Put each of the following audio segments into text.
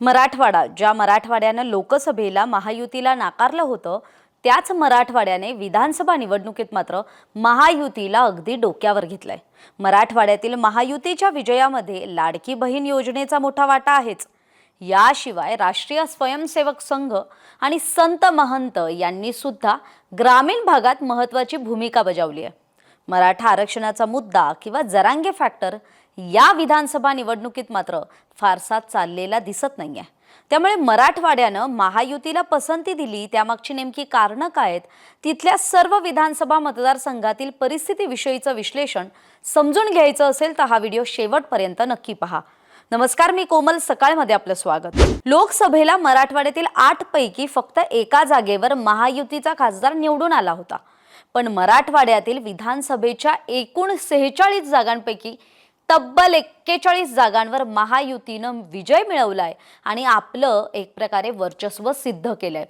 मराठवाडा ज्या मराठवाड्यानं लोकसभेला महायुतीला नाकारलं होतं त्याच मराठवाड्याने विधानसभा निवडणुकीत मात्र महायुतीला अगदी डोक्यावर घेतलंय. मराठवाड्यातील महायुतीच्या विजयामध्ये लाडकी बहीण योजनेचा मोठा वाटा आहेच. याशिवाय राष्ट्रीय स्वयंसेवक संघ आणि संत महंत यांनी सुद्धा ग्रामीण भागात महत्त्वाची भूमिका बजावली आहे. मराठा आरक्षणाचा मुद्दा किंवा जरांगे फॅक्टर या विधानसभा निवडणुकीत मात्र फारसा चाललेला दिसत नाहीये. त्यामुळे मराठवाड्यानं महायुतीला पसंती दिली. त्यामागची नेमकी कारणं काय आहेत? तिथल्या सर्व विधानसभा मतदारसंघातील परिस्थितीविषयीचं विश्लेषण समजून घ्यायचं असेल तर हा व्हिडिओ शेवटपर्यंत नक्की पहा. नमस्कार मी कोमल. सकाळमध्ये आपलं स्वागत. लोकसभेला मराठवाड्यातील आठ पैकी फक्त एका जागेवर महायुतीचा खासदार निवडून आला होता. पण मराठवाड्यातील विधानसभेच्या एकूण सेहेचाळीस जागांपैकी तब्बल एक्केचाळीस जागांवर महायुतीनं विजय मिळवलाय आणि आपलं एक प्रकारे वर्चस्व सिद्ध केलंय.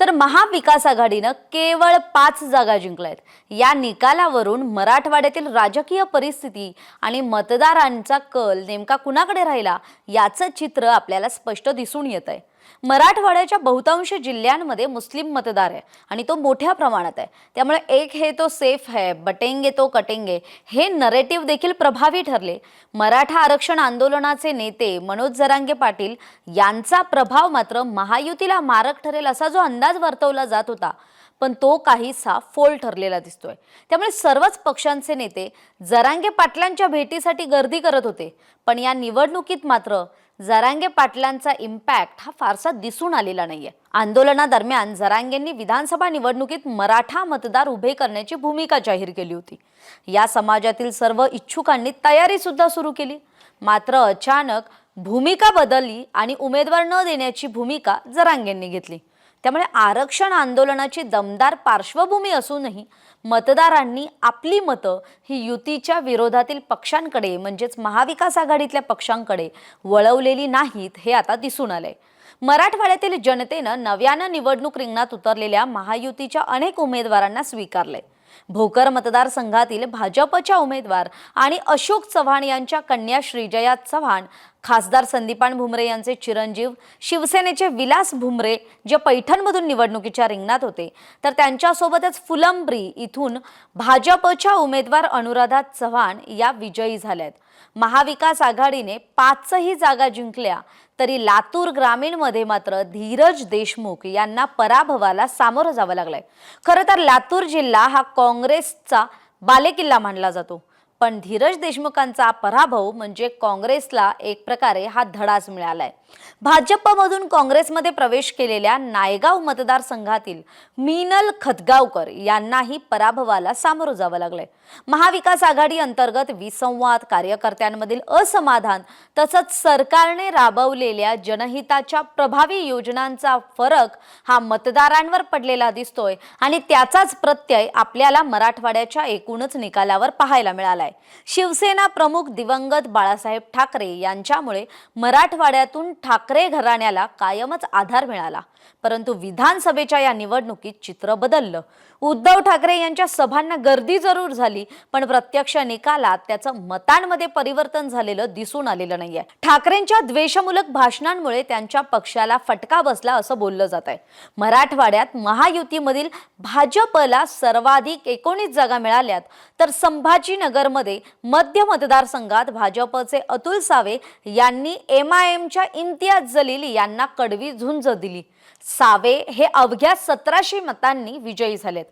तर महाविकास आघाडीनं केवळ पाच जागा जिंकल्यात. या निकालावरून मराठवाड्यातील राजकीय परिस्थिती आणि मतदारांचा कल नेमका कुणाकडे राहिला याचं चित्र आपल्याला स्पष्ट दिसून येत आहे मराठवाड्याच्या बहुतांश जिल्ह्यांमध्ये मुस्लिम मतदार आहे आणि तो मोठ्या प्रमाणात आहे. त्यामुळे एक हे तो सेफ है बटेंगे तो कटेंगे हे नरेटिव्ह देखील प्रभावी ठरले. मराठा आरक्षण आंदोलनाचे नेते मनोज जरांगे पाटील यांचा प्रभाव मात्र महायुतीला मारक ठरेल असा जो अंदाज वर्तवला जात होता. पण तो काहीसा फोल ठरलेला दिसतोय. त्यामुळे सर्वच पक्षांचे नेते जरांगे पाटलांच्या भेटीसाठी गर्दी करत होते. पण या निवडणुकीत मात्र जरांगे पाटलांचा इम्पॅक्ट हा फारसा दिसून आलेला नाहीये. आंदोलनादरम्यान जरांगेंनी विधानसभा निवडणुकीत मराठा मतदार उभे करण्याची भूमिका जाहीर केली होती. या समाजातील सर्व इच्छुकांनी तयारी सुद्धा सुरू केली. मात्र अचानक भूमिका बदलली आणि उमेदवार न देण्याची भूमिका जरांगेंनी घेतली. त्यामुळे आरक्षण आंदोलनाची दमदार पार्श्वभूमी असूनही मतदारांनी आपली मतं ही युतीच्या विरोधातील पक्षांकडे म्हणजेच महाविकास आघाडीतल्या पक्षांकडे वळवलेली नाहीत हे आता दिसून आलंय. मराठवाड्यातील जनतेनं नव्यानं निवडणूक रिंगणात उतरलेल्या महायुतीच्या अनेक उमेदवारांना स्वीकारले भोकर मतदारसंघातील भाजपच्या उमेदवार आणि अशोक चव्हाण यांच्या कन्या श्रीजया चव्हाण खासदार संदीपान भुमरे यांचे चिरंजीव शिवसेनेचे विलास भुमरे जे पैठणमधून निवडणुकीच्या रिंगणात होते. तर त्यांच्यासोबतच फुलंब्री इथून भाजपच्या उमेदवार अनुराधा चव्हाण या विजयी झाल्यात. महाविकास आघाडीने पाचही जागा जिंकल्या तरी लातूर ग्रामीणमध्ये मात्र धीरज देशमुख यांना पराभवाला सामोरं जावं लागलंय. खरं तर लातूर जिल्हा हा काँग्रेसचा बालेकिल्ला मानला जातो. पण धीरज देशमुखांचा पराभव म्हणजे काँग्रेसला एक प्रकारे हा धडाच मिळालाय. भाजपमधून काँग्रेसमध्ये प्रवेश केलेल्या नायगाव मतदारसंघातील मीनल खतगावकर यांनाही पराभवाला सामोरं जावं लागलंय. महाविकास आघाडी अंतर्गत विसंवाद कार्यकर्त्यांमधील असमाधान तसंच सरकारने राबवलेल्या जनहिताच्या प्रभावी योजनांचा फरक हा मतदारांवर पडलेला दिसतोय आणि त्याचाच प्रत्यय आपल्याला मराठवाड्याच्या एकूणच निकालावर पाहायला मिळालाय. शिवसेना प्रमुख दिवंगत बाळासाहेब ठाकरे यांच्यामुळे मराठवाड्यातून ठाकरे घराण्याला कायमच आधार मिळाला. परंतु विधानसभेच्या या निवडणुकीत चित्र बदललं. उद्धव ठाकरे यांच्या सभांना गर्दी जरूर झाली पण प्रत्यक्ष निकालात त्याचं मतांमध्ये परिवर्तन झालेलं दिसून आलेलं नाहीये. ठाकरेंच्या द्वेषमूलक भाषणांमुळे त्यांच्या पक्षाला फटका बसला असं बोललं जात आहे. मराठवाड्यात महायुतीमधील भाजपला सर्वाधिक एकोणीस जागा मिळाल्यात तर संभाजीनगरमध्ये मध्य मतदारसंघात भाजपचे अतुल सावे यांनी एम आय एमच्या इम्तियाज जलील यांना कडवी झुंज दिली. सावे हे अवघ्या सतराशे मतांनी विजयी झालेत.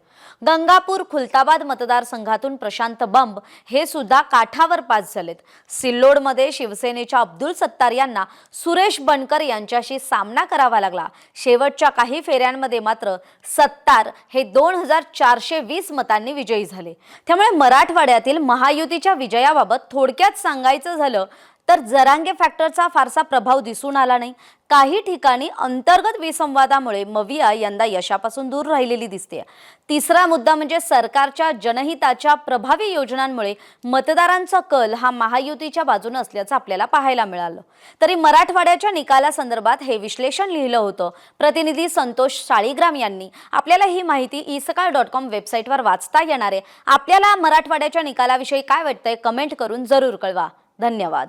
गंगापूर खुलताबाद मतदारसंघातून प्रशांत बंब हे सुद्धा काठावर पास झालेत. सिल्लोडमध्ये शिवसेनेच्या अब्दुल सत्तार यांना सुरेश बनकर यांच्याशी सामना करावा लागला. शेवटच्या काही फेऱ्यांमध्ये मात्र सत्तार हे दोन हजार चारशे वीस मतांनी विजयी झाले. त्यामुळे मराठवाड्यातील महायुतीच्या विजयाबाबत थोडक्यात सांगायचं झालं तर जरांगे फॅक्टरचा फारसा प्रभाव दिसून आला नाही. काही ठिकाणी अंतर्गत विसंवादामुळे मविया यंदा यशापासून दूर राहिलेली दिसते. तिसरा मुद्दा म्हणजे सरकारच्या जनहिताच्या प्रभावी योजनांमुळे मतदारांचा कल हा महायुतीच्या बाजूने असल्याचं आपल्याला पाहायला मिळालं. तरी मराठवाड्याच्या निकालासंदर्भात हे विश्लेषण लिहिलं होतं. प्रतिनिधी संतोष साळीग्राम यांनी. आपल्याला ही माहिती ई सकाळ डॉट कॉम वेबसाईटवर वाचता येणार आहे. आपल्याला मराठवाड्याच्या निकालाविषयी काय वाटतंय कमेंट करून जरूर कळवा. धन्यवाद.